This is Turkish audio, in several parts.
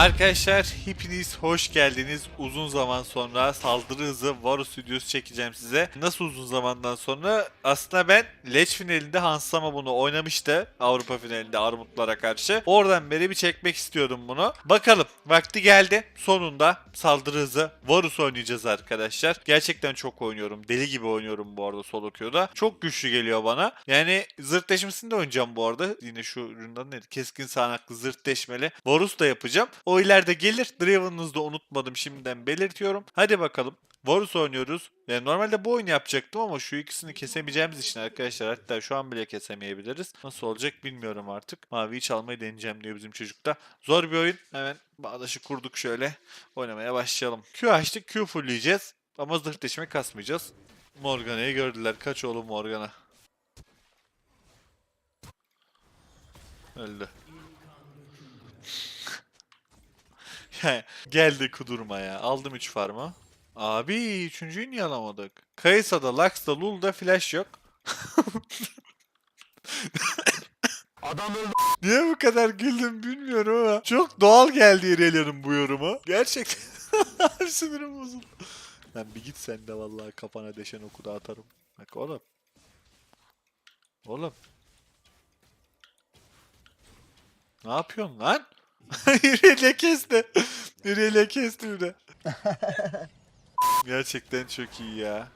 Arkadaşlar hepiniz hoş geldiniz. Uzun zaman sonra saldırı hızı Varus videosu çekeceğim size. Nasıl uzun zamandan sonra? Aslında ben Leç finalinde Hansama bunu oynamıştı. Avrupa finalinde Armutlara karşı. Oradan beri bir çekmek istiyordum bunu. Bakalım vakti geldi. Sonunda saldırı hızı Varus oynayacağız arkadaşlar. Gerçekten çok oynuyorum. Deli gibi oynuyorum bu arada solo queue'da. Çok güçlü geliyor bana. Yani zırt deşmesini de oynayacağım bu arada. Yine şu üründen neydi? Keskin sağanaklı zırt deşmeli. Varus da yapacağım. İleride gelir. Draven'ınızı da unutmadım şimdiden belirtiyorum. Hadi bakalım. Varus oynuyoruz. Yani normalde bu oyunu yapacaktım ama şu ikisini kesemeyeceğimiz için arkadaşlar hatta şu an bile kesemeyebiliriz. Nasıl olacak bilmiyorum artık. Maviyi çalmayı deneyeceğim diyor bizim çocuk da. Zor bir oyun. Hemen bağdaşı kurduk şöyle. Oynamaya başlayalım. Q açtık. Q fullleyeceğiz. Ama zırh deşme kasmayacağız. Morgana'yı gördüler. Kaç oğlum Morgana. Öldü. Ya, Geldi kudurma ya. Aldım 3 farmı. Abi üçüncüyü niye alamadık? Kayısa'da, Lux'da, Lul'da flash yok. Adam öldü. Niye bu kadar güldüm bilmiyorum ama çok doğal geldi İrelia'nın bu yorumu. Gerçekten sinirim bozuldu. Lan bir git sen de vallahi kafana deşen oku da atarım. Bak oğlum. Oğlum. Ne yapıyorsun lan? İrelia kesti. İrelia kesti bir de. Gerçekten çok iyi ya.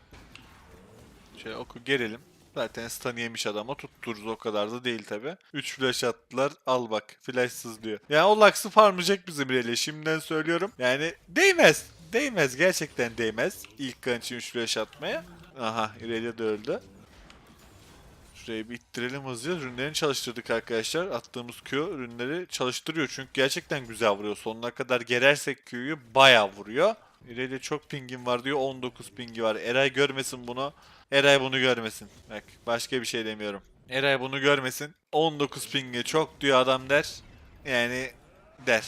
Şöyle oku gerelim. Zaten stun yemiş adama tuttururuz o kadar da değil tabi. 3 flash attılar al bak flashsız diyor. Yani o Lux'ı farmlayacak bizim Rele şimdiden söylüyorum. Yani değmez. Değmez gerçekten değmez. İlk kan için 3 flash atmaya. Aha Irelia de öldü. Şurayı bir ittirelim hızlıca. Ürünlerini çalıştırdık arkadaşlar. Attığımız Q ürünleri çalıştırıyor. Çünkü gerçekten güzel vuruyor. Sonuna kadar gerersek Q'yu bayağı vuruyor. İleri çok pingim var diyor. 19 pingi var. Eray görmesin bunu. Eray bunu görmesin. Bak başka bir şey demiyorum. Eray bunu görmesin. 19 pingi çok diyor adam der. Yani der.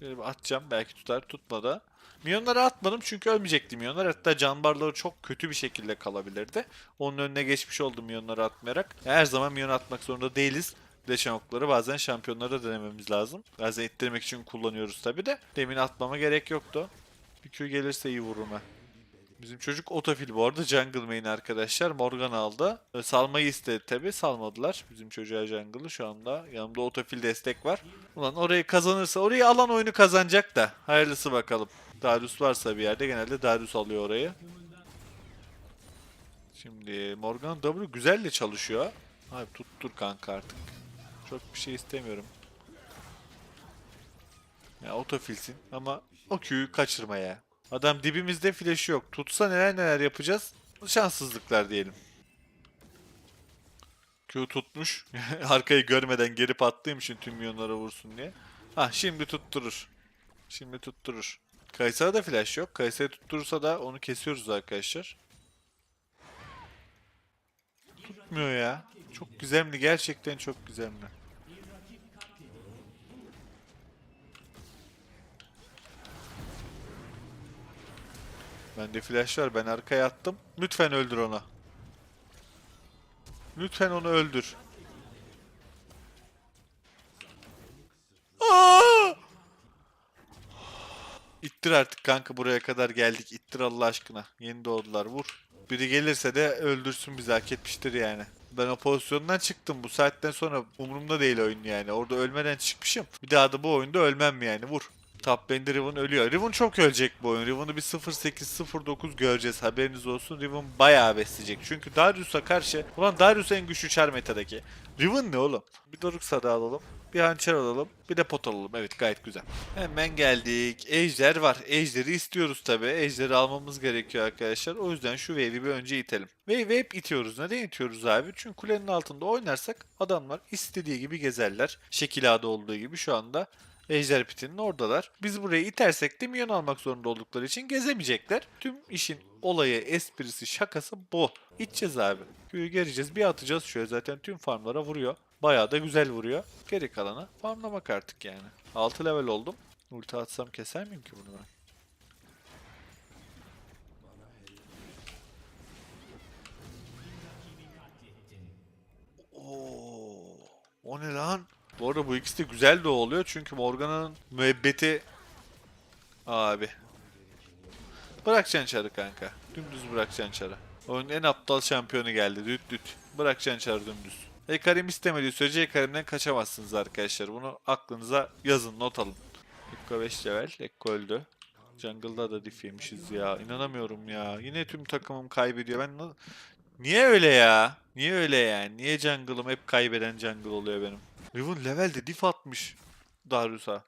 Şöyle bir atacağım. Belki tutar. Tutmadı. Milyonları atmadım çünkü ölmeyecekti milyonlar. Hatta can barları çok kötü bir şekilde kalabilirdi. Onun önüne geçmiş oldum milyonları atmayarak. Her zaman milyon atmak zorunda değiliz. Bileşen okları bazen şampiyonlara denememiz lazım. Bazen ittirmek için kullanıyoruz tabi de. Demin atmama gerek yoktu. Bir Q gelirse iyi vururum ha. Bizim çocuk otofil bu arada jungle main arkadaşlar. Morgan aldı. E, Salmayı istedi tabi. Salmadılar. Bizim çocuğa jungle'ı şu anda. Yanımda otofil destek var. Ulan orayı kazanırsa orayı alan oyunu kazanacak da. Hayırlısı bakalım. Darius varsa bir yerde genelde Darius alıyor orayı. Şimdi Morgan W güzel de çalışıyor. Abi tuttur kanka artık. Çok bir şey istemiyorum. Ya otofilsin ama o Q'yu kaçırma ya. Adam dibimizde flash'ı yok. Tutsa neler neler yapacağız. Şanssızlıklar diyelim. Q tutmuş. Arkayı görmeden geri attığım için tüm milyonlara vursun diye. Ha şimdi tutturur. Şimdi tutturur. Kayısa'da da flash yok. Kayısa'yı tutturursa da onu kesiyoruz arkadaşlar. Tutmuyor ya. Çok güzeldi. Gerçekten çok güzeldi. Bende flash var. Ben arkaya attım. Lütfen öldür onu. Lütfen onu öldür. İttir artık kanka buraya kadar geldik. İttir Allah aşkına. Yeni doğdular vur. Biri gelirse de öldürsün bizi hak etmiştir yani. Ben o pozisyondan çıktım. Bu saatten sonra umurumda değil oyun yani. Orada ölmeden çıkmışım. Bir daha da bu oyunda ölmem yani. Vur. Top lane'de Riven ölüyor. Riven çok ölecek bu oyun. Riven'ı bir 0-8-0-9 göreceğiz. Haberiniz olsun. Riven bayağı besleyecek. Çünkü Darius'a karşı... Ulan Darius en güçlü çar metadaki. Riven ne oğlum? Bir Doruk Sada alalım. Bir hançer alalım. Bir de pot alalım. Evet gayet güzel. Hemen geldik. Ejder var. Ejder'i istiyoruz tabi. Ejder'i almamız gerekiyor arkadaşlar. O yüzden şu wave'i bir önce itelim. Wave'i hep itiyoruz. Neden itiyoruz abi? Çünkü kulenin altında oynarsak adamlar istediği gibi gezerler. Şekil A'da olduğu gibi şu anda Ejder pitinin oradalar. Biz burayı itersek de milyon almak zorunda oldukları için gezemeyecekler. Tüm işin olayı, esprisi, şakası bu. İteceğiz abi. Köyü gereceğiz. Bir atacağız şöyle zaten tüm farmlara vuruyor. Bayağı da güzel vuruyor. Geri kalanı farmlamak artık yani. 6 level oldum. Ulti atsam keser miyim ki bunu ben? Oo, o ne lan? Bu arada bu ikisi de güzel de oluyor çünkü Morgana'nın müebbeti Abi. Bırakacaksın çarı kanka. Dümdüz bırakacaksın çarı. Oyunun en aptal şampiyonu geldi. Düt düt. Bırakacaksın çarı dümdüz. Ekarim istemediği sürece Ekarim'den kaçamazsınız arkadaşlar. Bunu aklınıza yazın, not alın. Ekko 5 level. Ekko öldü. Jungle'da da diff yemişiz ya. İnanamıyorum ya. Yine tüm takımım kaybediyor. Ben Niye öyle ya? Niye öyle yani? Niye jungle'ım hep kaybeden jungle oluyor benim? Riven levelde diff atmış Darius'a.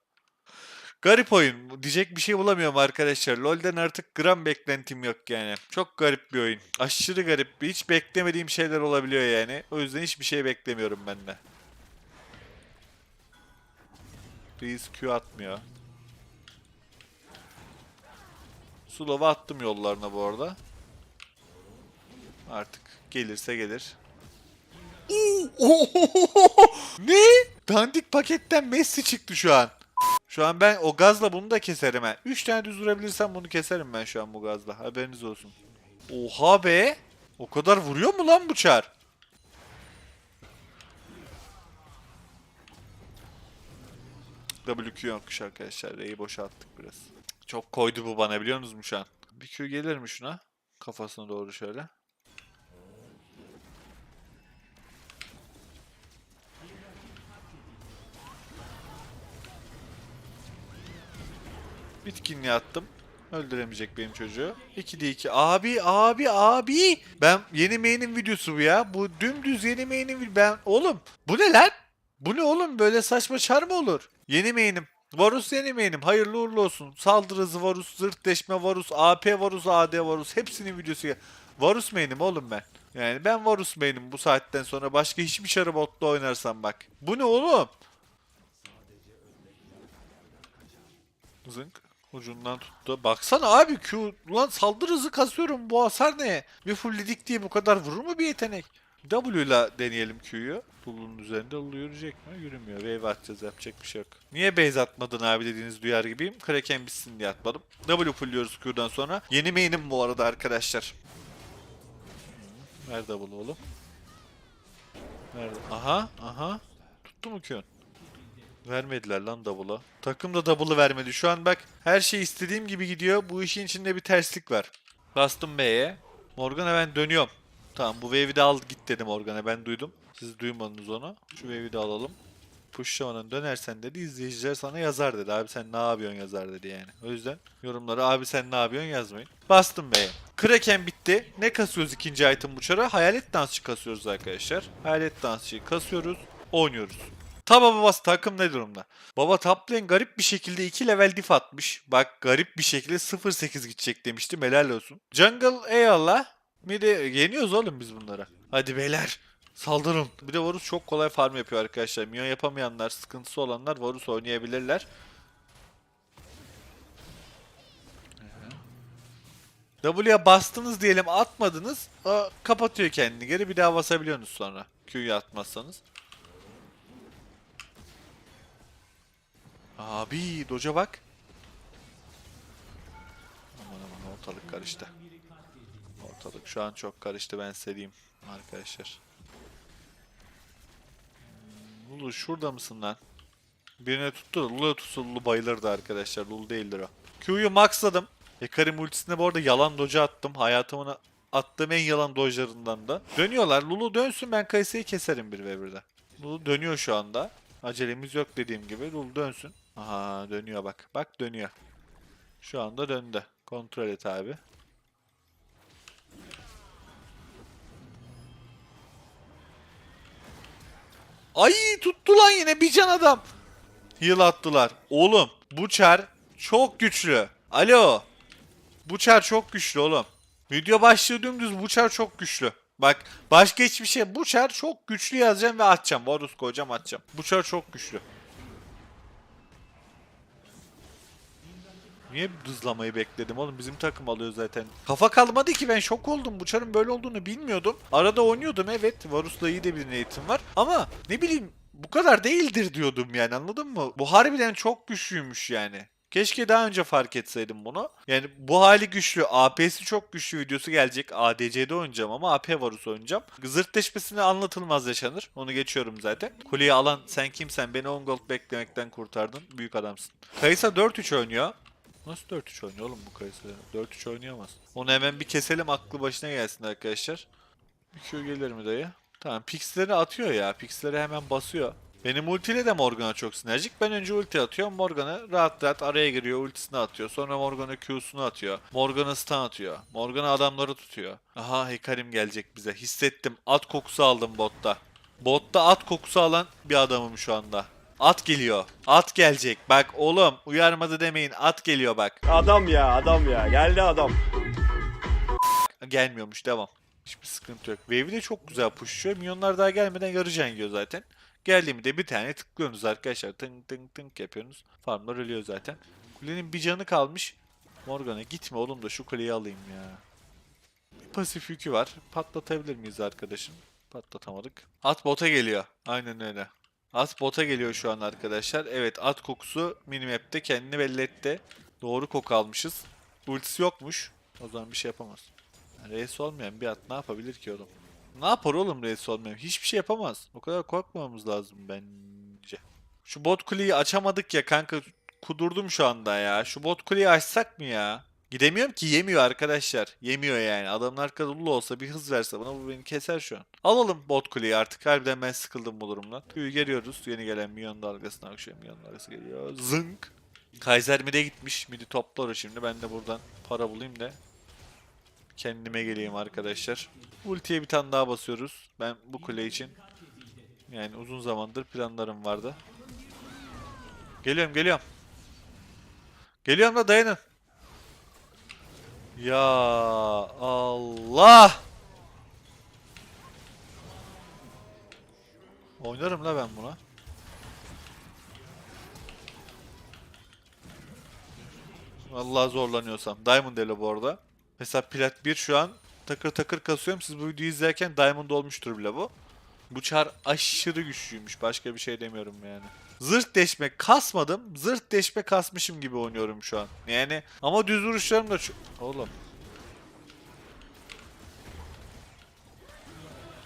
Garip oyun. Diyecek bir şey bulamıyorum arkadaşlar. LoL'den artık gram beklentim yok yani. Çok garip bir oyun. Aşırı garip. Hiç beklemediğim şeyler olabiliyor yani. O yüzden hiçbir şey beklemiyorum ben de. Reis Q atmıyor. Slow'a attım yollarına bu arada. Artık gelirse gelir. ne? Dandik paketten Messi çıktı şu an. Şu an ben o gazla bunu da keserim ha. 3 tane düz vurabilirsem bunu keserim ben şu an bu gazla. Haberiniz olsun. Oha be. O kadar vuruyor mu lan bu çar? WQ yokmuş arkadaşlar. R'yi boşalttık biraz. Çok koydu bu bana biliyor musunuz şu an? Bir Q gelir mi şuna? Kafasına doğru şöyle. Bitkinliğe attım. Öldüremeyecek benim çocuğu. 2'de 2. Abi abi abi. Ben yeni main'in videosu bu ya. Bu dümdüz yeni main'in Ben oğlum bu ne lan? Bu ne oğlum? Böyle saçma çar mı olur? Yeni main'im. Varus yeni main'im. Hayırlı uğurlu olsun. Saldırı hızı Varus, zırh deşme Varus, AP Varus, AD Varus. Hepsinin videosu. Varus main'im oğlum ben. Yani ben Varus main'im bu saatten sonra. Başka hiçbir çarı botla oynarsam bak. Bu ne oğlum? Zınk. Ucundan tuttu. Baksana abi Q. Ulan saldırı hızı kasıyorum. Bu hasar ne? Bir fullledik diye bu kadar vurur mu bir yetenek? W ile deneyelim Q'yu. Lulu'nun üzerinde Lulu yürüyecek mi? Yürümüyor. Wave atacağız. Yapacak bir şey yok. Niye base atmadın abi dediğiniz duyar gibiyim. Kraken bitsin diye atmadım. W fullliyoruz Q'dan sonra. Yeni main'im bu arada arkadaşlar. Hmm, Ver W oğlum. Nerede? Aha. Aha. Tuttu mu Q'un? Vermediler lan double'ı. Takım da double'ı vermedi. Şu an bak her şey istediğim gibi gidiyor. Bu işin içinde bir terslik var. Bastım B'ye. Morgan'a ben dönüyorum. Tamam bu wave'i de al git dedim Morgan'a ben duydum. Siz duymadınız onu. Şu wave'i de alalım. Pushlamadan dönersen dedi izleyiciler sana yazar dedi. Abi sen ne yapıyorsun yazar dedi yani. O yüzden yorumlara abi sen ne yapıyorsun yazmayın. Bastım B'ye. Kraken bitti. Ne kasıyoruz ikinci item bu çara? Hayalet dansçı kasıyoruz arkadaşlar. Hayalet dansçıyı kasıyoruz. Oynuyoruz. Taba babası takım ne durumda? Baba top lane garip bir şekilde 2 level diff atmış. Bak garip bir şekilde 0-8 gidecek demiştim helal olsun. Jungle eyvallah. Midi yeniyoruz oğlum biz bunlara. Hadi beyler saldırın. Bir de Varus çok kolay farm yapıyor arkadaşlar. Minyon yapamayanlar, sıkıntısı olanlar Varus oynayabilirler. W'ye bastınız diyelim atmadınız. O kapatıyor kendini geri bir daha basabiliyorsunuz sonra. Q'yu atmazsanız. Abi doca bak. Aman aman ortalık karıştı. Ortalık şu an çok karıştı ben size arkadaşlar. Hmm, Lulu şurada mısın lan? Birine tuttu da Lulu tutsa Lulu bayılırdı arkadaşlar. Lulu değildir o. Q'yu maxladım. Ekarim ultisine bu arada yalan doja attım. Hayatımın attığım en yalan dojlarından da. Dönüyorlar. Lulu dönsün ben Kayse'yi keserim bir ve birde. Lulu dönüyor şu anda. Acelemiz yok dediğim gibi. Lulu dönsün. Aha dönüyor bak. Bak dönüyor. Şu anda döndü. Kontrol et abi. Ay tuttu lan yine bir can adam. Heal attılar. Oğlum bu çar çok güçlü. Alo. Bu çar çok güçlü oğlum. Video başlığı dümdüz bu çar çok güçlü. Bak başka hiçbir şey. Bu çar çok güçlü yazacağım ve atacağım. Varus koyacağım atacağım. Bu çar çok güçlü. Niye hızlamayı bekledim oğlum? Bizim takım alıyor zaten. Kafa kalmadı ki ben şok oldum. Bu çarın böyle olduğunu bilmiyordum. Arada oynuyordum evet. Varus'la iyi de bir eğitim var. Ama ne bileyim bu kadar değildir diyordum yani anladın mı? Bu harbiden çok güçlüymüş yani. Keşke daha önce fark etseydim bunu. Yani bu hali güçlü. AP'si çok güçlü videosu gelecek. ADC'de oynayacağım ama AP Varus oynayacağım. Zırt deşmesine anlatılmaz yaşanır. Onu geçiyorum zaten. Kuleyi alan sen kimsen beni 10 gold beklemekten kurtardın. Büyük adamsın. Kayısa 4-3 oynuyor. Nasıl 4-3 oynuyor oğlum bu Kayısı? 4-3 oynayamaz. Onu hemen bir keselim aklı başına gelsin arkadaşlar. Bir Q gelir mi dayı? Tamam pixleri atıyor ya. Pixleri hemen basıyor. Benim ultiyle de Morgana çok sinerjik. Ben önce ulti atıyorum. Morgana rahat rahat araya giriyor. Ultisini atıyor. Sonra Morgana Q'sunu atıyor. Morgana stun atıyor. Morgana adamları tutuyor. Aha Hekarim gelecek bize. Hissettim. At kokusu aldım botta. Botta at kokusu alan bir adamım şu anda. At geliyor. At gelecek. Bak oğlum uyarmadı demeyin. At geliyor bak. Adam ya adam ya geldi adam. Gelmiyormuş devam. Hiçbir sıkıntı yok. Wave'i de çok güzel pushluyor. Minyonlar daha gelmeden yarı can yiyor zaten. Geldiğimde bir tane tıklıyorsunuz arkadaşlar. Tınk tınk tınk yapıyorsunuz. Farmlar ölüyor zaten. Kulenin bir canı kalmış. Morgana gitme oğlum da şu kuleyi alayım ya. Bir pasif yükü var. Patlatabilir miyiz arkadaşım? Patlatamadık. At bota geliyor. Aynen öyle. At bota geliyor şu an arkadaşlar. Evet at kokusu minimap'te kendini belli etti. Doğru koku almışız. Ultisi yokmuş. O zaman bir şey yapamaz. Yani reis olmayan bir at ne yapabilir ki oğlum? Ne yapar oğlum reis olmayan? Hiçbir şey yapamaz. O kadar korkmamamız lazım bence. Şu bot kuleyi açamadık ya kanka. Kudurdum şu anda ya. Şu bot kuleyi açsak mı ya? Gidemiyorum ki yemiyor arkadaşlar. Yemiyor yani. Adamın arkada olsa bir hız verse bana bu beni keser şu an. Alalım bot kuleyi artık. Harbiden ben sıkıldım bu durumdan. Köyü geliyoruz. Yeni gelen milyon dalgasına akşam milyon dalgası geliyor. Zınk. Kaiser mid'e gitmiş. Mid'i toplar şimdi. Ben de buradan para bulayım da kendime geleyim arkadaşlar. Ultiye bir tane daha basıyoruz. Ben bu kule için yani uzun zamandır planlarım vardı. Geliyorum geliyorum. Geliyorum da dayanın. Ya Allah. Oynarım la ben buna. Vallahi zorlanıyorsam. Diamond Elo bu arada. Mesela plat 1 şu an takır takır kasıyorum. Siz bu videoyu izlerken Diamond olmuştur bile bu. Bu çar aşırı güçlüymüş. Başka bir şey demiyorum yani. Zırt deşme kasmadım. Zırt deşme kasmışım gibi oynuyorum şu an. Yani ama düz vuruşlarım da. Oğlum.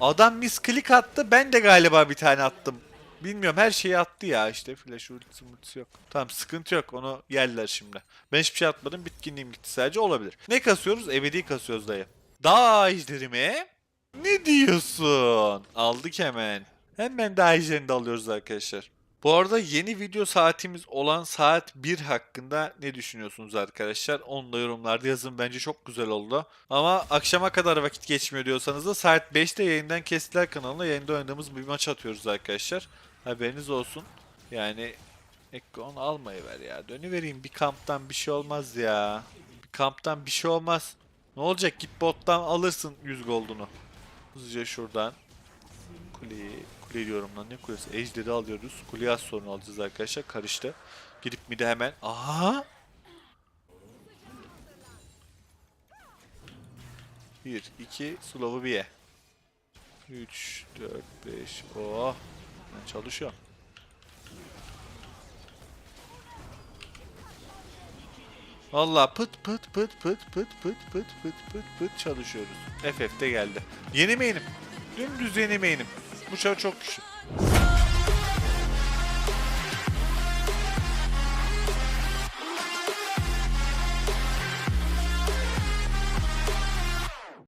Adam misklik attı. Ben de galiba bir tane attım. Bilmiyorum her şeyi attı ya işte. Flash ultisi multisi yok. Tamam sıkıntı yok. Onu yerler şimdi. Ben hiçbir şey atmadım. Bitkinliğim gitti sadece olabilir. Ne kasıyoruz? Ebedi kasıyoruz dayı. Dağ ejderi mi? Ne diyorsun? Aldık hemen. Hemen ejderini de alıyoruz arkadaşlar. Bu arada yeni video saatimiz olan saat 1 hakkında ne düşünüyorsunuz arkadaşlar? Onu da yorumlarda yazın. Bence çok güzel oldu. Ama akşama kadar vakit geçmiyor diyorsanız da saat 5'te yayından kestiler kanalına yayında oynadığımız bir maç atıyoruz arkadaşlar. Haberiniz olsun. Yani Ekon almayı ver ya. Dönüvereyim bir kamptan bir şey olmaz ya. Bir kamptan bir şey olmaz. Ne olacak git bottan alırsın 100 gold'unu. Hızlıca şuradan. Kuleyi, kule diyorum lan ne kulesi? Ejderi alıyoruz. Kuleyi az sonra alacağız arkadaşlar. Karıştı. Gidip mide hemen. Aha! Bir, iki, slow'u bir ye. 3, 4, 5, oh. Ben çalışıyorum. Valla pıt pıt pıt pıt pıt pıt pıt pıt pıt pıt çalışıyoruz. FF'de geldi. Yeni main'im. Dümdüz yeni main'im. Bu çar çok güçlü.